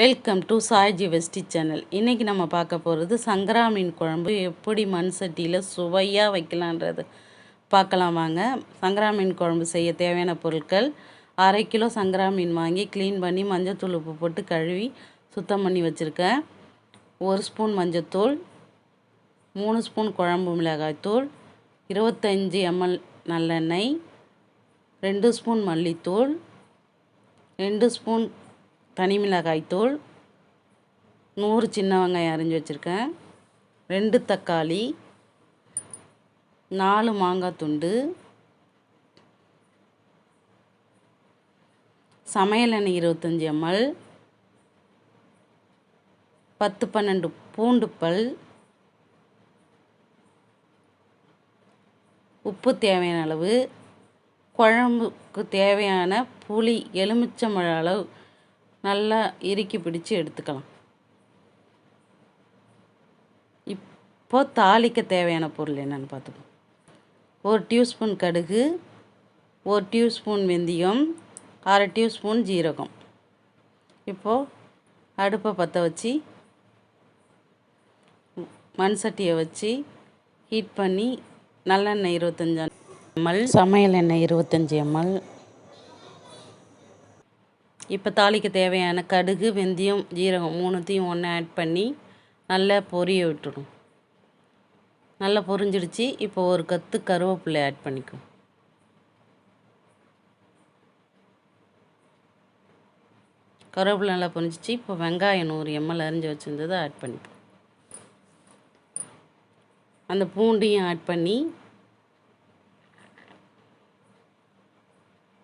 Welcome to சாய்ஜி வெஸ்டி channel இன்றைக்கி நம்ம பார்க்க போகிறது சங்கரா மீன் குழம்பு எப்படி மண் சட்டியில் சுவையாக வைக்கலான்றது பார்க்கலாம் வாங்க. சங்கரா மீன் குழம்பு செய்ய தேவையான பொருட்கள். அரை கிலோ சங்கரா மீன் வாங்கி க்ளீன் பண்ணி மஞ்சத்தூள் உப்பு போட்டு கழுவி சுத்தம் பண்ணி வச்சுருக்கேன். ஒரு ஸ்பூன் மஞ்சத்தூள் மூணு ஸ்பூன் குழம்பு மிளகாய்த்தூள் இருபத்தஞ்சி எம்எல் நல்லெண்ணெய் ரெண்டு ஸ்பூன் மல்லித்தூள் ரெண்டு ஸ்பூன் தனி மிளகாய்த்தூள் நூறு சின்ன வெங்காயம் அரிஞ்சு வச்சுருக்கேன் ரெண்டு தக்காளி நாலு மாங்காய் துண்டு சமையல் எண்ணெய் இருபத்தஞ்சி எம்எல் பத்து பன்னெண்டு பூண்டு பல் உப்பு தேவையான அளவு குழம்புக்கு தேவையான புளி எலுமிச்சம்பழ அளவு நல்லா இறுக்கி பிடிச்சு எடுத்துக்கலாம். இப்போ தாளிக்க தேவையான பொருள் என்னென்னு பார்த்துப்போம். ஒரு டியூஸ்பூன் கடுகு ஒரு டியூஸ்பூன் வெந்தயம் அரை டியூஸ்பூன் ஜீரகம். இப்போது அடுப்பை பற்ற வச்சு மண் சட்டியை வச்சு ஹீட் பண்ணி நல்லெண்ணெய் இருபத்தஞ்சி எம்எல் சமையல் எண்ணெய் இருபத்தஞ்சி எம்எல் இப்போ தாளிக்க தேவையான கடுகு வெந்தயம் ஜீரகம் மூணுத்தையும் ஒன்று ஆட் பண்ணி நல்லா பொரிய விட்டுடும். நல்லா பொரிஞ்சிடுச்சு. இப்போ ஒரு கத்து கருவேப்பிலை ஆட் பண்ணிக்கும். கருவேப்பிலை நல்லா பொரிஞ்சிச்சு. இப்போ வெங்காயம் நூறு எம்எல் அரிஞ்சு வச்சுருந்ததை ஆட் பண்ணிப்போம். அந்த பூண்டையும் ஆட் பண்ணி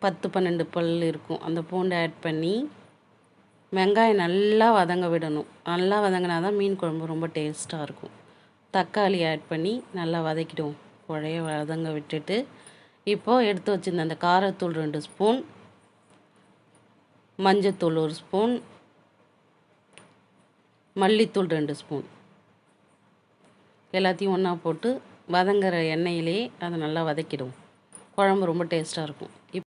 பத்து பன்னெண்டு பல் இருக்கும். அந்த பூண்டை ஆட் பண்ணி வெங்காயம் நல்லா வதங்க விடணும். நல்லா வதங்கினா தான் மீன் குழம்பு ரொம்ப டேஸ்ட்டாக இருக்கும். தக்காளி ஆட் பண்ணி நல்லா வதக்கிடுவோம். குழைய வதங்க விட்டுட்டு இப்போது எடுத்து வச்சுருந்த அந்த காரத்தூள் ரெண்டு ஸ்பூன் மஞ்சத்தூள் ஒரு ஸ்பூன் மல்லித்தூள் ரெண்டு ஸ்பூன் எல்லாத்தையும் ஒன்றா போட்டு வதங்குற எண்ணெயிலே அதை நல்லா வதக்கிடுவோம். குழம்பு ரொம்ப டேஸ்ட்டாக இருக்கும். இப்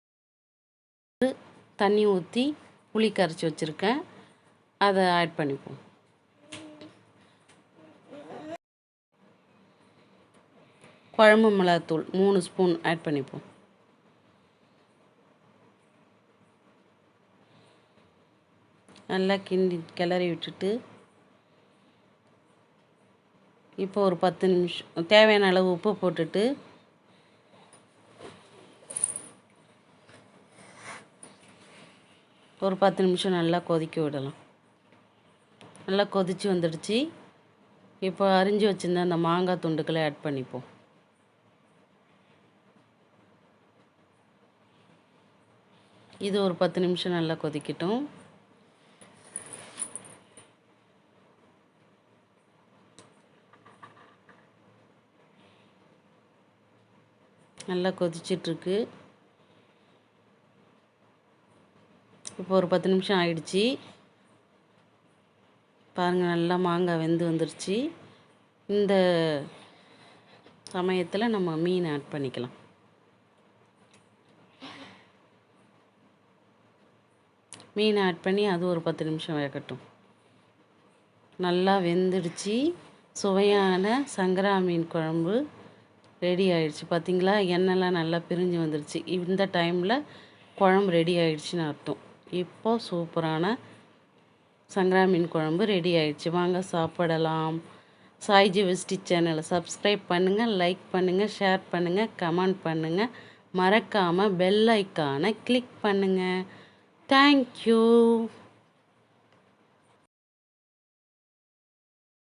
தண்ணி ஊற்றி புளி கரைச்சி வச்சுருக்கேன். அதை ஆட் பண்ணிப்போம். குழம்பு மிளகாத்தூள் மூணு ஸ்பூன் ஆட் பண்ணிப்போம். நல்லா கிண்டி கிளறி விட்டுட்டு இப்போ ஒரு பத்து நிமிஷம் தேவையான அளவு உப்பு போட்டுட்டு ஒரு பத்து நிமிஷம் நல்லா கொதிக்க விடலாம். நல்லா கொதித்து வந்துடுச்சு. இப்போ அரிஞ்சு வச்சுருந்த அந்த மாங்காய் துண்டுக்களை ஆட் பண்ணிப்போம். இது ஒரு பத்து நிமிஷம் நல்லா கொதிக்கட்டும். நல்லா கொதிச்சிட்ருக்கு. இப்போ ஒரு பத்து நிமிஷம் ஆயிடுச்சு. பாருங்கள் நல்லா மாங்காய் வெந்து வந்துருச்சு. இந்த சமயத்தில் நம்ம மீன் ஆட் பண்ணிக்கலாம். மீன் ஆட் பண்ணி அது ஒரு பத்து நிமிஷம் வேகட்டும். நல்லா வெந்துடுச்சு. சுவையான சங்கரா மீன் குழம்பு ரெடி ஆயிடுச்சு. பார்த்திங்களா எண்ணெய்லாம் நல்லா பிரிஞ்சு வந்துடுச்சு இந்த டைமில் குழம்பு ரெடி ஆயிடுச்சுன்னு அர்த்தம். இப்போது சூப்பரான சங்கரா மீன் குழம்பு ரெடி ஆயிடுச்சு. வாங்க சாப்பிடலாம். சாய்ஜி வெஸ்டி சேனலை சப்ஸ்கிரைப் பண்ணுங்கள் லைக் பண்ணுங்கள் ஷேர் பண்ணுங்கள் கமெண்ட் பண்ணுங்கள் மறக்காமல் பெல் ஐக்கானை கிளிக் பண்ணுங்கள் தேங்க்யூ